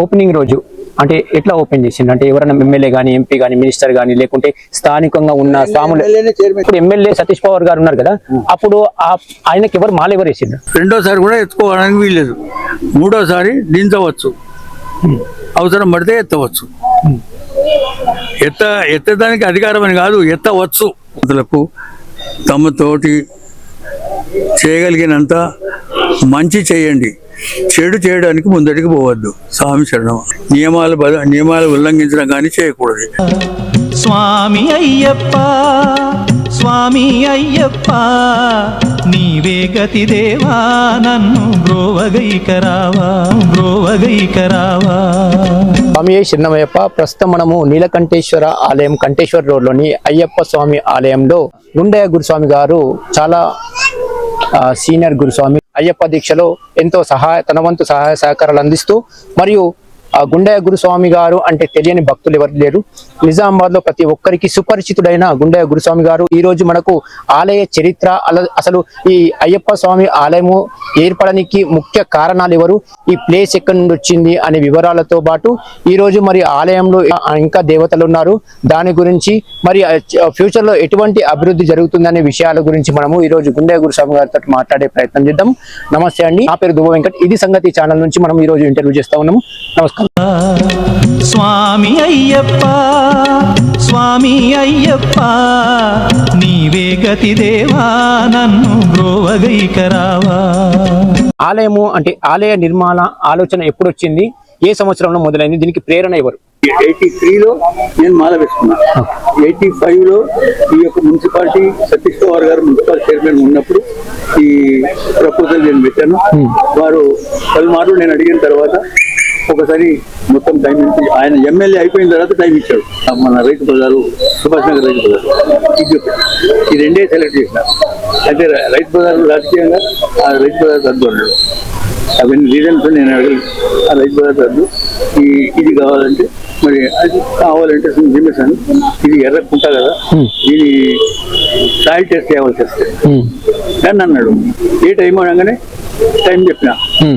Opening రోజు అంటే ఎట్లా ఓపెన్ చేసిండు? అంటే ఎవరైనా ఎమ్మెల్యే గానీ ఎంపీ గానీ మినిస్టర్ గానీ లేకుంటే స్థానికంగా ఉన్న స్వాములు ఇప్పుడు ఎమ్మెల్యే సతీష్ పవార్ గారు ఉన్నారు కదా అప్పుడు ఆ- ఆయనకి ఎవరు మాల ఎవరు వేసిండు రెండోసారి కూడా ఎత్తుకోవడానికి వీల్లేదు. మూడోసారి దించవచ్చు అవసరం పడితే ఎత్తవచ్చు. ఎత్త ఎత్తడానికి అధికారం అని కాదు ఎత్తవచ్చు. అతలకు తమతోటి చేయగలిగినంత మంచి చేయండి. చెడు చేయడానికి ముందటికి పోవద్దు. స్వామి శరణం. నియమాలు నియమాలు ఉల్లంఘించడం కానీ చేయకూడదు. స్వామి అయ్యప్ప స్వామి అయ్యప్ప నీవే గతి దేవా నన్ను బ్రోవగైకరావా బ్రోవగైకరావా. స్వామి చిన్నమయ్యప్ప ప్రస్తుతం మనము నీలకంఠేశ్వర ఆలయం కంఠేశ్వర రోడ్లోని అయ్యప్ప స్వామి ఆలయంలో గుండయ్య గురుస్వామి గారు చాలా సీనియర్ గురుస్వామి అయ్యప్ప దీక్షలో ఎంతో సహాయ తన వంతు సహాయ సహకారాలు అందిస్తూ మరియు గుండయ్య గురుస్వామి గారు అంటే తెలియని భక్తులు ఎవరు లేరు. నిజామాబాద్లో ప్రతి ఒక్కరికి సుపరిచితుడైన గుండయ్య గురుస్వామి గారు. ఈ రోజు మనకు ఆలయ చరిత్ర అల- అసలు ఈ అయ్యప్ప స్వామి ఆలయము ఏర్పడడానికి ముఖ్య కారణాలు ఎవరు ఈ ప్లేస్ ఎక్కడి నుండి వచ్చింది అనే వివరాలతో పాటు ఈ రోజు మరి ఆలయంలో ఇంకా దేవతలు ఉన్నారు. దాని గురించి మరి ఫ్యూచర్లో ఎటువంటి అభివృద్ధి జరుగుతుందనే విషయాల గురించి మనము ఈ రోజు గుండె గురుస్వామి గారితో మాట్లాడే ప్రయత్నం చేద్దాం. నమస్తే అండి. నా పేరు దువ్వ వెంకట్. ఇది సంగతి ఛానల్ నుంచి మనం ఈ రోజు ఇంటర్వ్యూ చేస్తా ఉన్నాము. నమస్కారం. స్వామి అయ్యప్ప స్వామి అయ్యప్ప నీవే గతి దేవా నన్ను బ్రోవగైకరావా ఆలయము అంటే ఆలయ నిర్మాణ ఆలోచన ఎప్పుడు వచ్చింది ఏ సంవత్సరంలో మొదలైంది? దీనికి ప్రేరణ ఎవరు? ఎయిటీ త్రీలో నేను మాల వేసుకున్నా. ఎయిటీ ఫైవ్లో ఈ యొక్క మున్సిపాలిటీ సతీష్ పవార్ గారు మున్సిపల్ చైర్మన్ ఉన్నప్పుడు ఈ ప్రపోజల్ నేను పెట్టాను. వారు పలుమార్లు నేను అడిగిన తర్వాత ఒకసారి మొత్తం టైం ఇచ్చి ఆయన ఎమ్మెల్యే అయిపోయిన తర్వాత టైం ఇచ్చాడు. మన రైతు బజారు సుభాష్ నగర్ రైతు బజార్ ఇది. ఈ రెండే సెలెక్ట్ చేసిన. అయితే రైతు బజార్ రాజకీయంగా ఆ రైతు బజార్ రద్దు అన్నాడు. అవన్నీ రీజన్స్ నేను అడగలేదు ఆ రైతు బజార్ రద్దు. ఈ ఇది కావాలంటే మరి అది కావాలంటే చెప్పేసాను ఇది ఎర్రకుంటా కదా. దీని సాయిల్ టెస్ట్ చేయాల్సి వస్తుంది కానీ అన్నాడు. ఏ టైం అనగానే టైం చెప్పిన.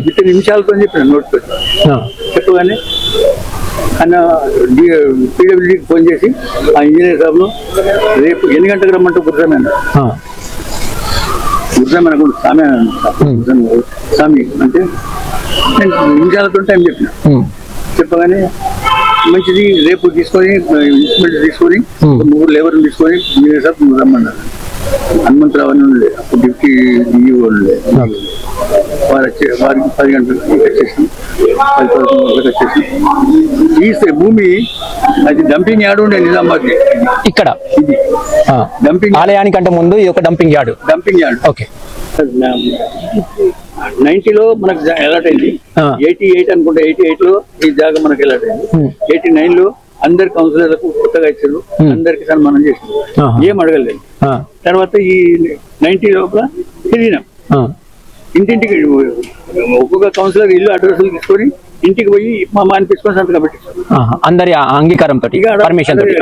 ఇట్ట నిమిషాలతో చెప్పిన నోట్ చెప్పగానే ఆయన పీడబ్ల్యూడీకి ఫోన్ చేసి ఆ ఇంజనీర్ సాబ్ను రేపు ఎన్ని గంటలకు రమ్మంటే కుదరమని కుదరమని అనుకుంటు. స్వామి. స్వామి అంటే నేను నిమిషాలతో టైం చెప్పిన. చెప్పగానే మంచిది రేపు తీసుకొని ఇన్స్ట్రుమెంట్ తీసుకొని ముగ్గురు లేబర్ తీసుకొని ఇంజనీర్ సాబ్ రమ్మన్నారు. హనుమంతరావు అని ఉండే. అప్పుడు డిప్యూటీ డిఈఓ ఉండే. వారు వచ్చే వారికి పది గంటలకు వచ్చేసాం పది పదకొండు గంటలకు వచ్చేసాం ఈ భూమి అది డంపింగ్ యార్డ్ ఉండే నిజామాబాద్ ఇక్కడ? ఇది. డంపింగ్ ఆలయానికంటే ముందు ఇది ఒక dumping yard. Dumping yard okay. నైన్టీలో మనకు అలాట్ అయింది. ఎయిటీ ఎయిట్ అనుకుంటే ఎయిటీ ఎయిట్లో ఈ జాగా మనకు అలాట్ అయింది. ఎయిటీ నైన్లో అందరి కౌన్సిలర్లకు కొత్తగా ఇచ్చారు. అందరికి సన్మానం చేశారు. ఏం అడగలేదు. తర్వాత ఈ నైన్టీ లోపల తిరిగినాం. ఇంటింటికి ఒక్కొక్క కౌన్సిలర్ ఇల్లు అడ్రస్లు తీసుకొని ఇంటికి పోయి మా మాని తీసుకొని సంతకం ఆహా. అందరి అంగీకారం తోటి పర్మిషన్ తోటి.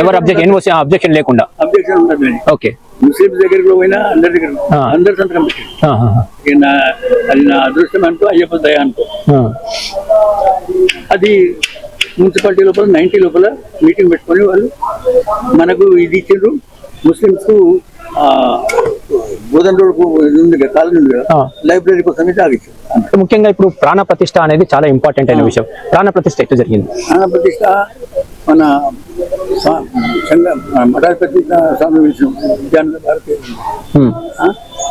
ఎవరు అబ్జెక్షన్ అబ్జెక్షన్ లేకుండా. Objection okay. ముస్లింస్ దగ్గరికి పోయినా అందరి దగ్గర. అందరు సంతకం పెట్టారు. నా అది నా అదృష్టం అంటూ అయ్యప్ప దయ ఆ. అది మున్సిపాలిటీ లోపల నైన్టీ లోపల మీటింగ్ పెట్టుకొని వాళ్ళు మనకు ఇది ఇచ్చిండ్రు. ముస్లింస్ బోధన్ రోడ్ కాలనీ ఉంది కదా. లైబ్రరీ కోసం ముఖ్యంగా ఇప్పుడు ప్రాణ ప్రతిష్ట అనేది చాలా ఇంపార్టెంట్ అయిన విషయం. ప్రాణ ప్రతిష్ట ఎట్లా జరిగింది? ప్రాణ ప్రతిష్ట మన మఠాధిపతి స్వామి విలిచిన విద్యానంద భారతి ఉమ్.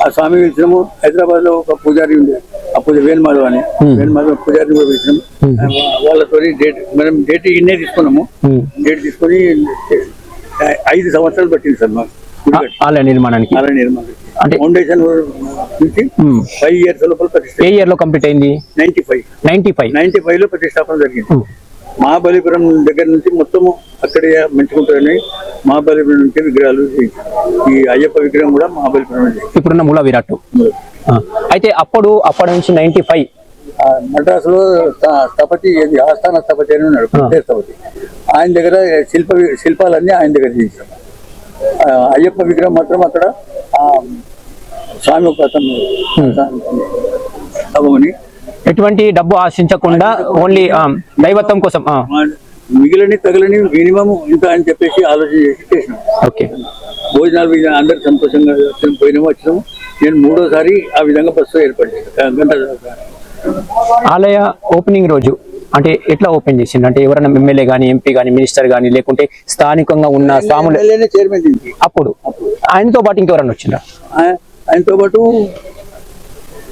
ఆ స్వామి పిలిచినాము హైదరాబాద్లో ఒక పూజారి ఉండే. ఆ పూజ వేణుమాధవ్ అని. వేణుమాధవ్ పూజారిని కూడా పిలిచినాము వాళ్ళతో డేట్ మనం డేట్ ఇన్నే తీసుకున్నాము. డేట్ తీసుకొని ఐదు సంవత్సరాలు పట్టింది సార్ మాకు. ఆలయ నిర్మాణానికి? ఆలయ నిర్మాణం అంటే- ఫౌండేషన్ నుంచి. ఫైవ్ ఇయర్స్ లోపల ప్రతిష్ట ఏ ఇయర్లో కంప్లీట్ అయింది? Ninety five. Ninety five. Ninety ఫైవ్లో ప్రతిష్టాపన జరిగింది. మహాబలిపురం దగ్గర నుంచి మొత్తము అక్కడే మంచుకుంటారని మహాబలిపురం నుంచి విగ్రహాలు. ఈ అయ్యప్ప విగ్రహం కూడా మహాబలిపురం ఇప్పుడున్న మూల విరాట్. అయితే అప్పుడు అప్పటి నుంచి నైన్టీ ఫైవ్. ఆ మద్రాస్లో స్థపతి ఏది? ఆస్థాన స్థపతి అని ఉన్నాడు స్థపతి. ఆయన దగ్గర శిల్ప శిల్పాలన్నీ ఆయన దగ్గర ఆ, అయ్యప్ప విగ్రహం మాత్రం అక్కడ ఆ, స్వామి ఒక అతను ఎటువంటి డబ్బు ఆశించకుండా ఓన్లీ దైవత్వం కోసం మిగిలిన తగలని మినిమం ఇంత అని చెప్పేసి ఆలోచన చేసి చేసినాం. ఓకే. భోజనాలు అందరు సంతోషంగా పోయినాము వచ్చినాము నేను మూడోసారి ఆ విధంగా బస్సు ఏర్పడింది గంట ఆలయ ఓపెనింగ్ రోజు అంటే ఎట్లా ఓపెన్ చేసిండు? అంటే ఎవరైనా ఎమ్మెల్యే గానీ ఎంపీ గానీ మినిస్టర్ గానీ లేకుంటే స్థానికంగా ఉన్న స్వాములు చైర్మన్ అప్పుడు. ఆయనతో పాటు ఇంకెవరైనా వచ్చిండ్రా? ఆ- ఆయనతో పాటు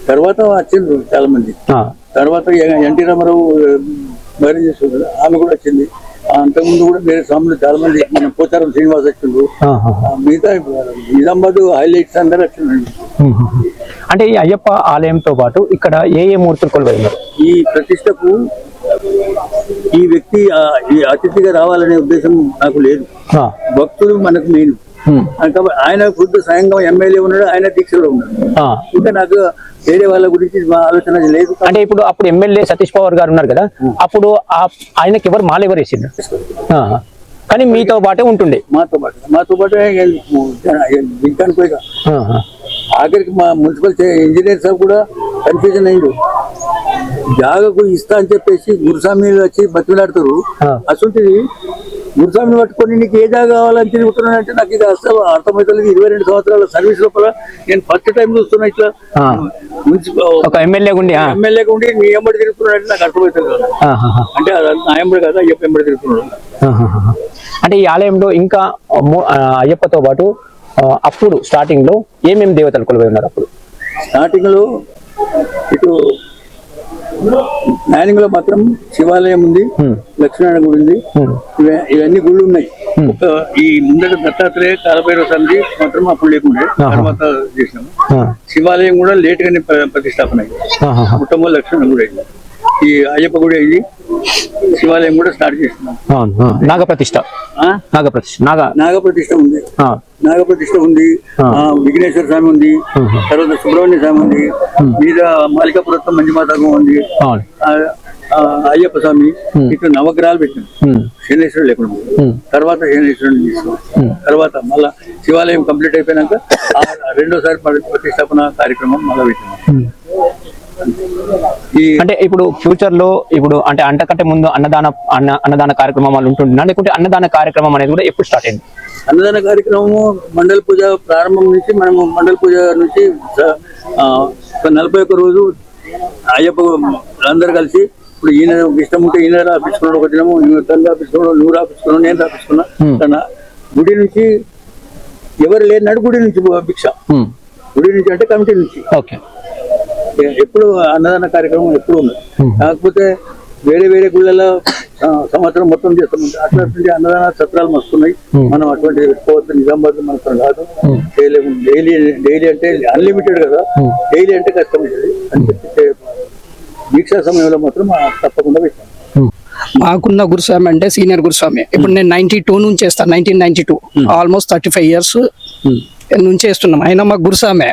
తర్వాత వచ్చిండ్రు చాలా మంది. ఆ, తర్వాత ఎన్టీ రామారావు మ్యారేజ్ చేస్తుంది ఆమె కూడా వచ్చింది. అంతకుముందు కూడా వేరే స్వాములు చాలా మంది మన పోచారం శ్రీనివాస్ ఆ మిగతా నిజామాబాద్ హైలైట్స్ అందరూ ఉమ్. అంటే ఈ అయ్యప్ప ఆలయంతో పాటు ఇక్కడ ఏ ఏ మూర్తులు కొలువై ఉన్నారు ఈ ప్రతిష్టకు ఈ వ్యక్తి ఈ అతిథిగా రావాలనే ఉద్దేశం నాకు లేదు. భక్తులు మనకు మెయిన్. ఆయన ఫుడ్ స్వయంగా ఎమ్మెల్యే ఉన్నాడు ఆయన దీక్షలో ఉన్నాడు. ఇంకా నాకు వేరే వాళ్ళ గురించి మా ఆలోచన లేదు అంటే ఇప్పుడు అప్పుడు ఎమ్మెల్యే సతీష్ పవార్ గారు ఉన్నారు కదా అప్పుడు ఆయనకి ఎవరు మాల ఎవరు ఆ, కానీ మీతో పాటే ఉంటుండే. మాతో పాటు. మాతో పాటు పోయిగా. ఆఖరికి మా మున్సిపల్ ఇంజనీర్ సాబ్ కూడా కన్ఫ్యూజన్ అయ్యిండు జాగకు ఇస్తా అని చెప్పేసి గురుస్వామిలు వచ్చి బతిలాడుతారు. అసలు గురుస్వామిని పట్టుకొని నీకు ఏ జాగా కావాలని తిరుగుతున్నానంటే నాకు ఇది అసలు అర్థమవుతలేదు. ఇరవై రెండు సంవత్సరాల సర్వీస్ లోపల నేను ఫస్ట్ టైం చూస్తున్నా ఇట్లా. ఒక ఎమ్మెల్యే గుండి ఆ, ఎమ్మెల్యేగా ఉండి నీ ఎంబడి తిరుగుతున్నాడంటే నాకు అర్థమవుతుంది. అంటే నా ఎంబడి కదా అయ్యప్ప ఎంబడి తిరుగుతున్నాడు. అంటే ఈ ఆలయంలో ఇంకా అయ్యప్పతో పాటు అప్పుడు స్టార్టింగ్లో ఏమేమి దేవతలు కొలువై ఉన్నారు అప్పుడు? స్టార్టింగ్లో ఇటు నానింగ్లో మాత్రం శివాలయం ఉంది. లక్ష్మీనారాయణ గుడి ఉంది. ఇవ- ఇవన్నీ గుళ్ళు ఉన్నాయి. ఈ ముందట దత్తాత్రేయ కాలభైరవ సమితి మాత్రం అప్పుడు లేకుండే తర్వాత చేసినాము శివాలయం కూడా లేట్ గానే ప్ర- ప్రతిష్టాపన అయింది. కుటుంబ లక్ష్మణ గుడి అయింది. ఈ అయ్యప్ప గుడి అయింది శివాలయం కూడా స్టార్ట్ చేస్తున్నాం. ఆ? నాగప్రతిష్ఠ నాగ నాగప్రతిష్ఠ ఉంది. ఆ, నాగప్రతిష్ఠ ఉంది. విఘ్నేశ్వర స్వామి ఉంది. తర్వాత సుబ్రహ్మణ్య స్వామి ఉంది. మీద మాలికాపురత్వం మంజుమాతకం ఉంది. అయ్యప్ప స్వామి. ఇట్లా నవగ్రహాలు పెట్టింది ఉమ్, శనేశ్వరుడు లేకుండా. తర్వాత శనేశ్వరుని తీసుకున్నాం. తర్వాత మళ్ళా శివాలయం కంప్లీట్ అయిపోయినాక రెండోసారి ప్ర- ప్రతిష్టాపన కార్యక్రమం మళ్ళా పెట్టినాం అంటే ఇప్పుడు ఫ్యూచర్లో ఇప్పుడు అంటే అంతకంటే ముందు అన్నదాన అన్న అన్నదాన కార్యక్రమాలు ఉంటుందా లేకుంటే అన్నదాన కార్యక్రమం అనేది కూడా ఎప్పుడు స్టార్ట్ అయింది? అన్నదాన కార్యక్రమము మండల పూజ ప్రారంభం నుంచి మనము మండల పూజ నుంచి నలభై ఒక్క రోజు అయ్యప్ప అందరు కలిసి ఇప్పుడు ఈయన ఇష్టం ఉంటే ఈయన రాపించుకున్నాడు ఒక దినము తను రాపించుకున్నాడు నువ్వు రాపించుకున్నావు నేను రాపించుకున్నా. తన గుడి నుంచి ఎవరు లేనాడు గుడి నుంచి భిక్ష. గుడి నుంచి అంటే కమిటీ నుంచి. ఓకే. ఎప్పుడు అన్నదాన కార్యక్రమం ఎప్పుడు ఉన్నది కాకపోతే వేరే వేరే గుళ్ళలో సంవత్సరం మొత్తం చేస్తాం. అట్లాంటి అన్నదాన సత్రాలు మస్తున్నాయి. మనం అటువంటి పెట్టుకోవద్దు నిజామాబాద్ మనకు రాదు. చేయలేము డైలీ డైలీ అంటే అన్లిమిటెడ్ కదా. డైలీ అంటే కష్టమైంది అని చెప్పి దీక్షా సమయంలో మాత్రం తప్పకుండా పెట్టాం. మాకున్న గురుస్వామి అంటే సీనియర్ గురుస్వామి. ఇప్పుడు నేను నైన్టీ టూ నుంచి చేస్తాను nineteen ninety two. Almost thirty five years నుంచి చేస్తున్నాం అయినా మాకు గురుస్వామే.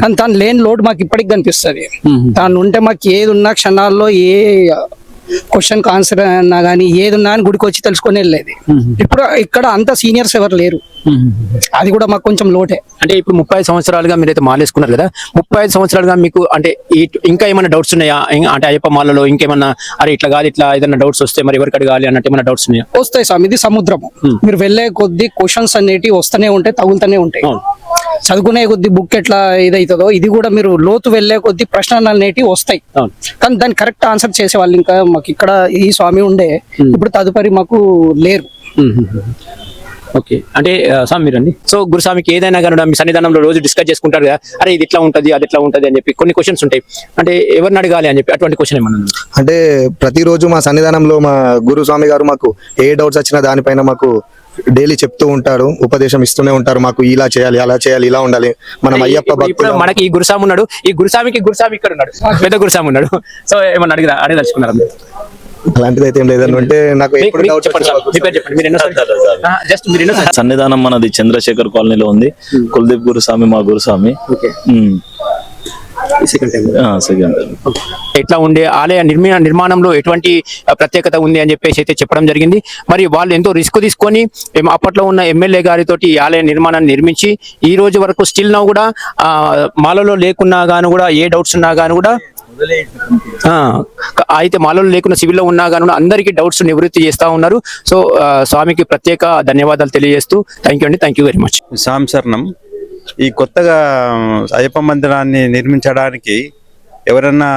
కానీ తను లేని లోటు మాకు ఇప్పటికి కనిపిస్తుంది. తాను ఉంటే మాకు ఏది ఉన్నా క్షణాల్లో ఏ క్వశ్చన్ ఆన్సర్ అన్నా కానీ ఏది ఉన్నా అని గుడికి వచ్చి తెలుసుకొని వెళ్ళేది. ఇప్పుడు ఇక్కడ అంత సీనియర్స్ ఎవరు లేరు. అది కూడా మాకు కొంచెం లోటే. అంటే ఇప్పుడు ముప్పై ఐదు సంవత్సరాలుగా మీరైతే మాలేసుకున్నారు కదా ముప్పై ఐదు సంవత్సరాలుగా మీకు అంటే ఇంకా ఏమైనా డౌట్స్ ఉన్నాయా? అంటే అయ్యప్ప మాలలో ఇంకేమన్నా అరే ఇట్లా కాదు ఇట్లా ఏదైనా డౌట్స్ వస్తే మరి ఎవరికి అడగాలి అన్నట్టు ఏమైనా డౌట్స్ ఉన్నాయా? వస్తాయి స్వామి ఇది సముద్రము మీరు వెళ్ళే కొద్దీ క్వశ్చన్స్ అనేటివి వస్తూనే ఉంటాయి తగులుతూనే ఉంటాయి. చదువుకునే కొద్ది బుక్ ఎట్లా ఇదవుతుందో ఇది కూడా మీరు లోతు వెళ్ళే కొద్ది ప్రశ్నలు అనేటివి వస్తాయి. అవును. కానీ దాన్ని కరెక్ట్ ఆన్సర్ చేసే వాళ్ళు ఇంకా మాకు ఇక్కడ ఈ స్వామి ఉండే ఇప్పుడు తదుపరి మాకు లేరు. ఓకే. అంటే స్వామి మీరండి? సో గురుస్వామికి ఏదైనా కానీ మీ సన్నిధానంలో రోజు డిస్కస్ చేసుకుంటారు కదా అరే ఇది ఇట్లా ఉంటది అది ఎట్లా ఉంటది అని చెప్పి కొన్ని క్వశ్చన్స్ ఉంటాయి. అంటే ఎవరిని అడగాలి అని చెప్పి అటువంటి క్వశ్చన్ ఏమన్నా? అంటే ప్రతిరోజు మా సన్నిధానంలో మా గురు స్వామి గారు మాకు ఏ డౌట్స్ వచ్చినా దానిపైన మాకు డైలీ చెప్తూ ఉంటారు ఉపదేశం ఇస్తూనే ఉంటారు మాకు ఇలా చేయాలి అలా చేయాలి ఇలా ఉండాలి. మనం అయ్యప్ప భక్తులు. మనకి ఈ గురుస్వామి ఉన్నాడు ఈ గురుస్వామికి గురుస్వామి ఇక్కడ ఉన్నాడు పెద్ద గురుస్వామి ఉన్నాడు. సో ఏమన్నా అడిగిదా అడగదలుచుకున్నారు? అలాంటిది అయితే ఏం లేదని అంటే నాకు సన్నిధానం మనది చంద్రశేఖర్ కాలనీలో ఉంది కుల్దీప్ గురుస్వామి మా గురుస్వామి. Okay um. సెకండ్ టైం ఆ, సెకండ్ ఎట్లా ఉండే ఆలయ నిర్మా నిర్మాణంలో ఎటువంటి ప్రత్యేకత ఉంది అని చెప్పేసి అయితే చెప్పడం జరిగింది. మరి వాళ్ళు ఎంతో రిస్క్ తీసుకొని అప్పట్లో ఉన్న ఎమ్మెల్యే గారితోటి ఈ ఆలయ నిర్మాణాన్ని నిర్మించి ఈ రోజు వరకు స్టిల్ నా కూడా ఆ, మాలలో లేకున్నా గాను కూడా ఏ డౌట్స్ ఉన్నా గాను కూడా అయితే మాలో లేకుండా సివిల్లో ఉన్నా కానీ అందరికీ డౌట్స్ నివృత్తి చేస్తా ఉన్నారు. సో స్వామికి ప్రత్యేక ధన్యవాదాలు తెలియజేస్తూ థ్యాంక్ యూ అండి. Thank you very much. సాంశరణం ఈ కొత్తగా అయ్యప్ప మందిరాన్ని నిర్మించడానికి ఎవరన్నా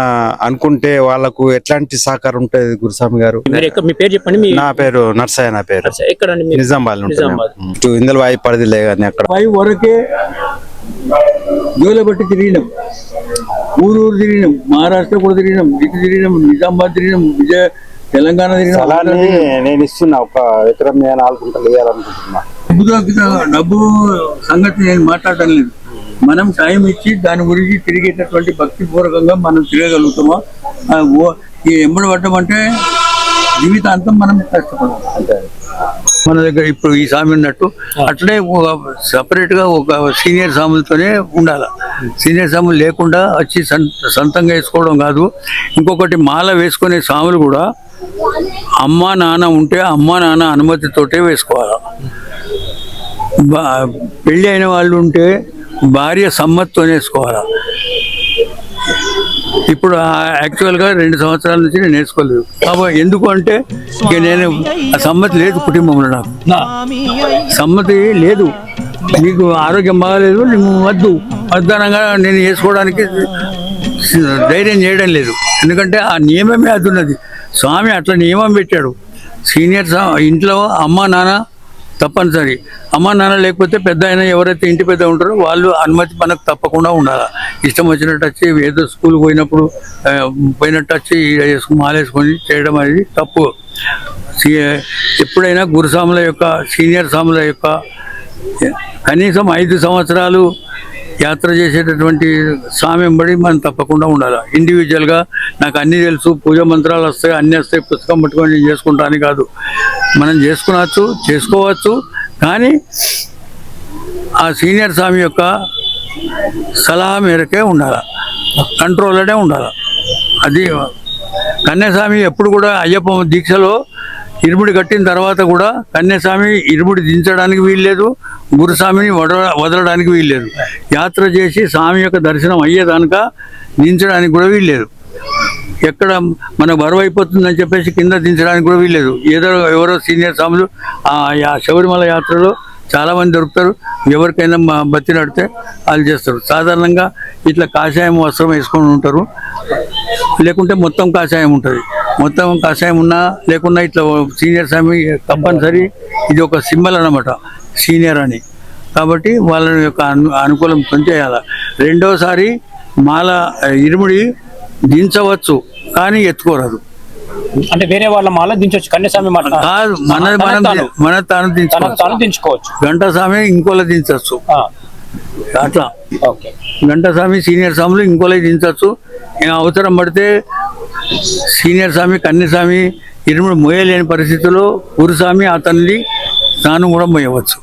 అనుకుంటే వాళ్ళకు ఎట్లాంటి సహకారం ఉంటుంది గురుస్వామి గారు? మీ పేరు చెప్పండి మీ నా పేరు నర్సయ్య నా పేరు. నిజామాబాద్. ఇటు ఇందలవాయి పరిధిలే కానీ అక్కడ. వరకే జోల బట్టి తిరిగినాం. ఊరూరు తిరిగినాం మహారాష్ట్ర కూడా తిరిగినాం ఇటు తిరిగినాం నిజామాబాద్ తిరిగినాం విజయ తెలంగాణ తిరిగినాం. స్థలాన్ని నేను ఇస్తున్నా ఒక ఎకరం నేను నాలుగు గుంటలు వేయాలనుకుంటున్నా. డబ్బు దొరికిన- డబ్బు సంగతి నేను మాట్లాడటం లేదు. మనం టైం ఇచ్చి దాని గురించి తిరిగేటటువంటి భక్తి పూర్వకంగా మనం తిరగలుగుతామా ఈ ఎంబడి పడ్డం అంటే జీవితాంతం మనం కష్టపడాలి మన దగ్గర ఇప్పుడు ఈ స్వామి ఉన్నట్టు అట్లనే ఒక సపరేట్గా ఒక సీనియర్ స్వాములతోనే ఉండాలి. సీనియర్ స్వాములు లేకుండా వచ్చి సొంతంగా వేసుకోవడం కాదు. ఇంకొకటి మాల వేసుకునే స్వాములు కూడా అమ్మా నాన్న ఉంటే అమ్మా నాన్న అనుమతితోటే వేసుకోవాలి. పెళ్ళి అయిన వాళ్ళు ఉంటే భార్య సమ్మతితో వేసుకోవాలి ఇప్పుడు యాక్చువల్గా రెండు సంవత్సరాల నుంచి నేను నేర్చుకోలేదు. కాబట్టి ఎందుకు అంటే ఇక నేను సమ్మతి లేదు కుటుంబంలో నాకు. సమ్మతి లేదు. నీకు ఆరోగ్యం బాగాలేదు నువ్వు వద్దు. వద్దనగా నేను వేసుకోవడానికి ధైర్యం చేయడం లేదు. ఎందుకంటే ఆ నియమమే అది ఉన్నది స్వామి అట్లా నియమం పెట్టాడు. సీనియర్ ఇంట్లో అమ్మ నాన్న తప్పనిసరి. అమ్మ నాన్న లేకపోతే పెద్ద ఆయన ఎవరైతే ఇంటి పెద్ద ఉంటారో వాళ్ళు అనుమతి మనకు తప్పకుండా ఉండాలి. ఇష్టం వచ్చినట్టు వచ్చి ఏదో స్కూల్ పోయినప్పుడు పోయినట్టు వచ్చి మాలేసుకొని చేయడం అనేది తప్పు. సీ- ఎప్పుడైనా గురుస్వాముల యొక్క సీనియర్ స్వాముల యొక్క కనీసం ఐదు సంవత్సరాలు యాత్ర చేసేటటువంటి స్వామి బడి మనం తప్పకుండా ఉండాలి. ఇండివిజువల్గా నాకు అన్నీ తెలుసు పూజ మంత్రాలు వస్తాయి అన్నీ వస్తాయి పుస్తకం పట్టుకొని నేను చేసుకుంటాను కాదు. మనం చేసుకునవచ్చు చేసుకోవచ్చు కానీ ఆ సీనియర్ స్వామి యొక్క సలహా మేరకే ఉండాలి. కంట్రోల్లోనే ఉండాలి. అది కన్యాస్వామి ఎప్పుడు కూడా అయ్యప్ప దీక్షలో ఇరుముడి కట్టిన తర్వాత కూడా కన్యాస్వామి ఇరుముడి దించడానికి వీల్లేదు గురుస్వామిని వడ వదలడానికి వీల్లేదు. యాత్ర చేసి స్వామి యొక్క దర్శనం అయ్యేదానిక దించడానికి కూడా వీల్లేదు. ఎక్కడ మన బరువు అయిపోతుందని చెప్పేసి కింద దించడానికి కూడా వీల్లేదు. ఏదో ఎవరో సీనియర్ స్వాములు ఆ యా- శబరిమల యాత్రలో చాలా మంది దొరుకుతారు. ఎవరికైనా బతి నడితే వాళ్ళు చేస్తారు. సాధారణంగా ఇట్లా కాషాయం వస్త్రం వేసుకొని ఉంటారు. లేకుంటే మొత్తం కాషాయం ఉంటుంది. మొత్తం కాషాయం ఉన్నా లేకున్నా ఇట్లా సీనియర్ స్వామి తప్పనిసరి ఇది ఒక సింబల్ అన్నమాట. సీనియర్ అని. కాబట్టి వాళ్ళ యొక్క అను అనుకూలం పనిచేయాలి. రెండోసారి మాల ఇరుముడి దించవచ్చు కానీ ఎత్తుకోరాదు. అంటే వేరే వాళ్ళ మాల దించవచ్చు కన్యాస్వామి మన మనం తాను. దించుకోవచ్చు. తాను దించుకోవచ్చు. గంట స్వామి ఇంకోలా దించవచ్చు అట్లా. ఓకే. గంట స్వామి సీనియర్ స్వాములు ఇంకోలా దించవచ్చు ఇంకా అవసరం పడితే సీనియర్ స్వామి కన్యస్వామి ఇరుముడు మోయలేని పరిస్థితుల్లో గురుస్వామి అతన్ని తాను కూడా మోయవచ్చు.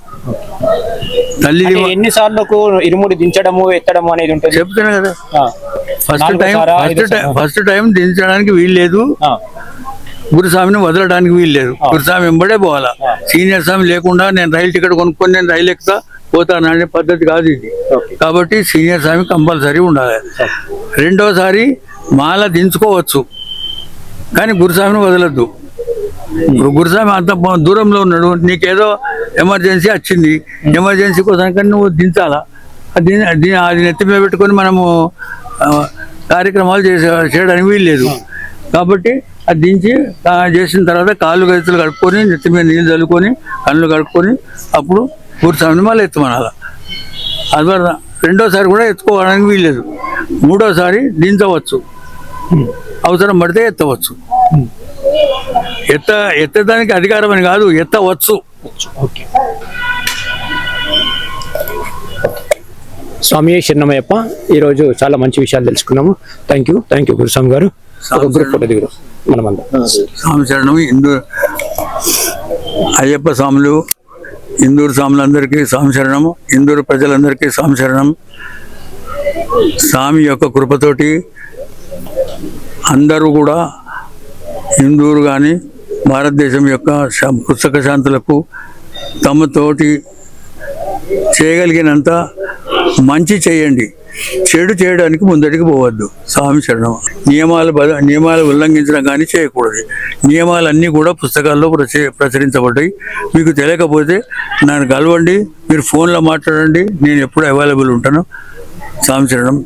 తల్లిది అంటే ఎన్నిసార్లు ఇరుముడి దించడము ఎత్తడము అనేది ఉంటుంది. చెప్తున్నా కదా. ఫస్ట్ టైం ఫస్ట్ టైం సారా? ఫస్ట్ టైం దించడానికి వీల్లేదు గురుస్వామిని వదలడానికి వీల్లేదు గురుస్వామి వెంబడే పోవాలా? సీనియర్ స్వామి లేకుండా నేను రైలు టికెట్ కొనుక్కొని నేను రైలు ఎక్కుతా పోతాను అనే పద్ధతి కాదు ఇది. కాబట్టి సీనియర్ స్వామి కంపల్సరీ ఉండాలి. రెండోసారి మాల దించుకోవచ్చు. కానీ గురుస్వామిని వదలొద్దు. ఇప్పుడు గురుస్వామి అంత దూరంలో ఉన్నాడు. నీకేదో ఎమర్జెన్సీ వచ్చింది. ఎమర్జెన్సీ కోసం కానీ నువ్వు దించాలా? అది అది నెత్తి మీద పెట్టుకొని మనము కార్యక్రమాలు చేసే చేయడానికి వీల్లేదు. కాబట్టి అది దించి చేసిన తర్వాత కాళ్ళు గతులు కడుక్కొని నెత్తి మీద నీళ్ళు చల్లుకొని కళ్ళు కడుక్కొని అప్పుడు గురుస్వామిని మళ్ళీ ఎత్తమనాల? అది వల్ల రెండోసారి కూడా ఎత్తుకోవడానికి వీల్లేదు. మూడోసారి దించవచ్చు. అవసరం పడితే ఎత్తవచ్చు. ఎత్త ఎత్తడానికి అధికారం అని కాదు ఎత్తవచ్చు. స్వామి శరణమయ్యప్ప ఈరోజు చాలా మంచి విషయాలు తెలుసుకున్నాము. థ్యాంక్ యూ థ్యాంక్ యూ గురుస్వామి గారు. ఒక గ్రూప్ ఫోటో దిగురు మనమందరం. స్వామి శరణం ఇందు అయ్యప్ప స్వాములు ఇందూరు స్వాములందరికీ స్వామి శరణం ఇందూరు ప్రజలందరికీ స్వామి శరణం స్వామి యొక్క కృపతోటి అందరూ కూడా హిందువులు కానీ భారతదేశం యొక్క పుస్తక శాంతులకు తమతోటి చేయగలిగినంత మంచి చేయండి. చెడు చేయడానికి ముందటికి పోవద్దు. స్వామి శరణం. నియమాలు బద- నియమాలు ఉల్లంఘించడం కానీ చేయకూడదు. నియమాలన్నీ కూడా పుస్తకాల్లో ప్రచ- ప్రచురించబడ్డాయి. మీకు తెలియకపోతే నన్ను కలవండి. మీరు ఫోన్లో మాట్లాడండి. నేను ఎప్పుడు అవైలబుల్ ఉంటాను. స్వామి శరణం.